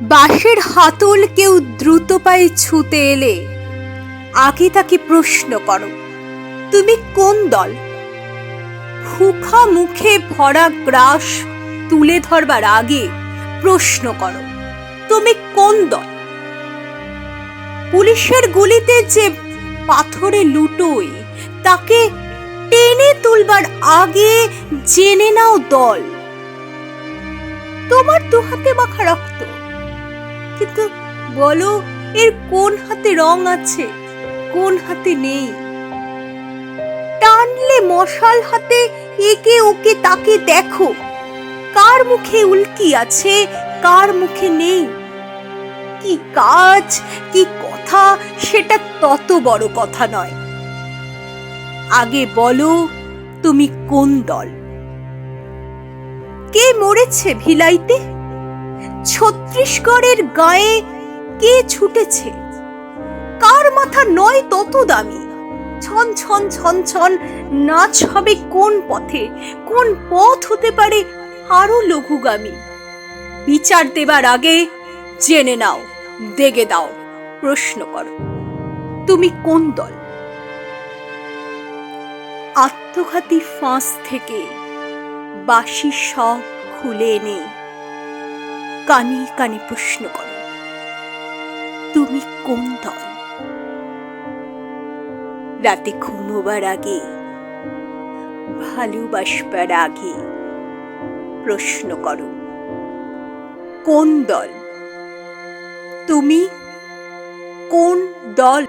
বাঁশের হাতল কেউ দ্রুত পায়ে ছুতে এলে। আগে তাকে প্রশ্ন করো, তুমি কোন দল? খুখা মুখে ভরা গ্রাস তুলে ধরবার আগে প্রশ্ন করো, তুমি কোন দল? পুলিশের গুলিতে যে পাথরে লুটোই, তাকে টেনে তুলবার আগে জেনে নাও দল। তোমার দু হাতে মাখা রক্ত কিন্তু বলো, এর কোন হাতে রং আছে, কোন হাতে নেই? টানলে মশাল হাতে একে ওকে তাকে দেখো। কার মুখে উল্কি আছে, কার মুখে নেই? কি কাজ, কি কথা, সেটা তত বড় কথা নয়। আগে বলো, তুমি কোন দল? কে মরেছে ভিলাইতে? ছত্রিশগড়ের গায়ে কে ছুটেছে? কার মাথা নয় তত দামি? ছন ছন ছন ছন, নাচ হবে কোন পথে? কোন পথ হতে পারে আরও লঘুগামী? বিচার দেবার আগে জেনে নাও, দেগে দাও, প্রশ্ন করো। তুমি কোন দল? আত্মঘাতী ফাঁস থেকে বাসি সব খুলে এনে কানে কানে প্রশ্ন করো, তুমি কোন দল? রাতে ঘুমোবার আগে, ভালোবাসবার আগে প্রশ্ন করো, কোন দল? তুমি কোন দল?